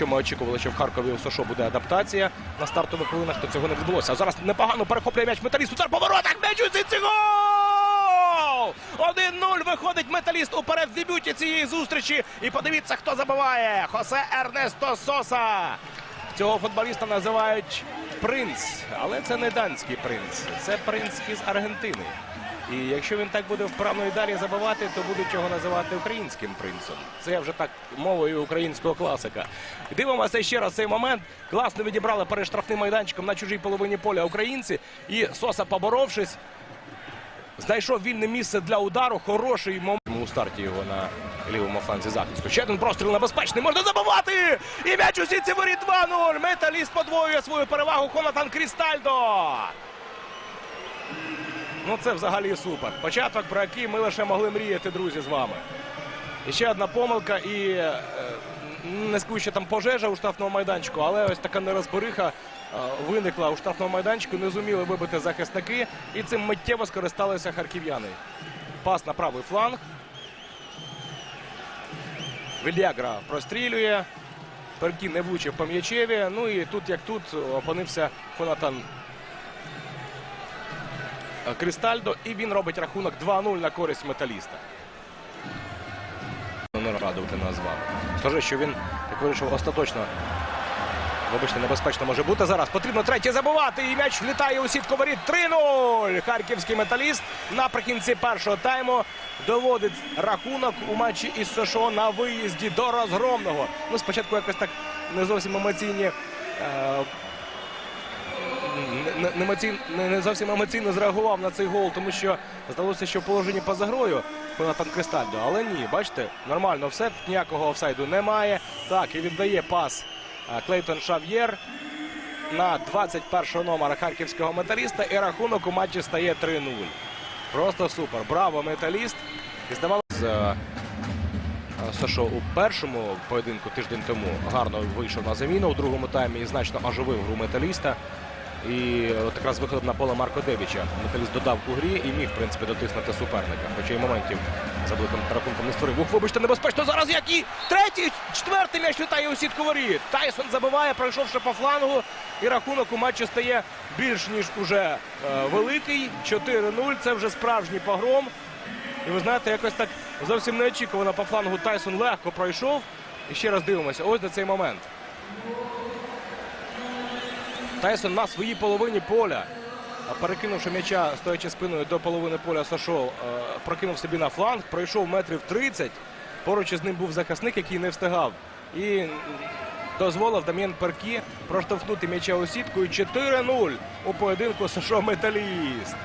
Що ми очікували, що в Харкові у Сошо буде адаптація на стартових хвилинах, то цього не відбулося. А зараз непогано перехоплює м'яч металіст. Удар по воротах. М'яч у сітці. Гол! 1-0 виходить металіст уперед в дебюті цієї зустрічі. І подивіться, хто забиває. Хосе Ернесто Соса. Цього футболіста називають принц, але це не данський принц, це принц із Аргентини. І якщо він так буде вправно і далі забивати, то будуть його називати українським принцем. Це я вже так мовою українського класика. Дивимося ще раз цей момент. Класно відібрали перед штрафним майданчиком на чужій половині поля українці. І Соса, поборовшись, знайшов вільне місце для удару. Хороший момент у старті його на лівому фланзі захисту. Ще один простріл небезпечний. Можна забивати! І м'яч у сітці воріт 2-0. Металіст подвоює свою перевагу. Хонатан Крістальдо. Ну це взагалі супер. Початок, про який ми лише могли мріяти, друзі, з вами. І ще одна помилка, і е, не скажу, що там пожежа у штрафному майданчику, але ось така нерозбериха е, виникла у штрафному майданчику. Не зуміли вибити захисники, і цим миттєво скористалися харків'яни. Пас на правий фланг. Вільягра прострілює. Перкі не влучив по м'ячеві. Ну і тут, як тут, опинився Хонатан Кристальдо. І він робить рахунок 2-0 на користь металіста. Не радувати нас з. Скажи, що він так вирішив остаточно. Вибачте, небезпечно може бути зараз. Потрібно третє забивати. І м'яч влітає у сітку воріт. 3-0. Харківський металіст наприкінці першого тайму доводить рахунок у матчі із США на виїзді до розгромного. Ну, спочатку якось так не зовсім емоційні. е, не, емоційно- не, зовсім емоційно зреагував на цей гол, тому що здалося, що в положенні поза грою Хонатан Кристальдо. Але ні, бачите, нормально все, ніякого офсайду немає. Так, і віддає пас Клейтон Шав'єр на 21-го номера харківського металіста. І рахунок у матчі стає 3-0. Просто супер. Браво, металіст. І здавалося, е, Сашо у першому поєдинку тиждень тому гарно вийшов на заміну у другому таймі і значно оживив гру металіста. І от якраз виходом на поле Марко Девіча. Металіст додав у грі і міг, в принципі, дотиснути суперника. Хоча й моментів за великим рахунком не створив. Ух, вибачте, небезпечно зараз як і третій, четвертий м'яч літає у сітку воріт. Тайсон забиває, пройшовши по флангу. І рахунок у матчі стає більш ніж уже е, великий. 4-0. Це вже справжній погром. І ви знаєте, якось так зовсім неочікувано по флангу Тайсон легко пройшов. І ще раз дивимося. Ось на цей момент. Тайсон на своїй половині поля. Перекинувши м'яча, стоячи спиною до половини поля Сашов, е, прокинув собі на фланг, пройшов метрів 30. Поруч із ним був захисник, який не встигав. І дозволив Дам'ян Перкі проштовхнути м'яча у сітку. І 4-0 у поєдинку Сашов Металіст.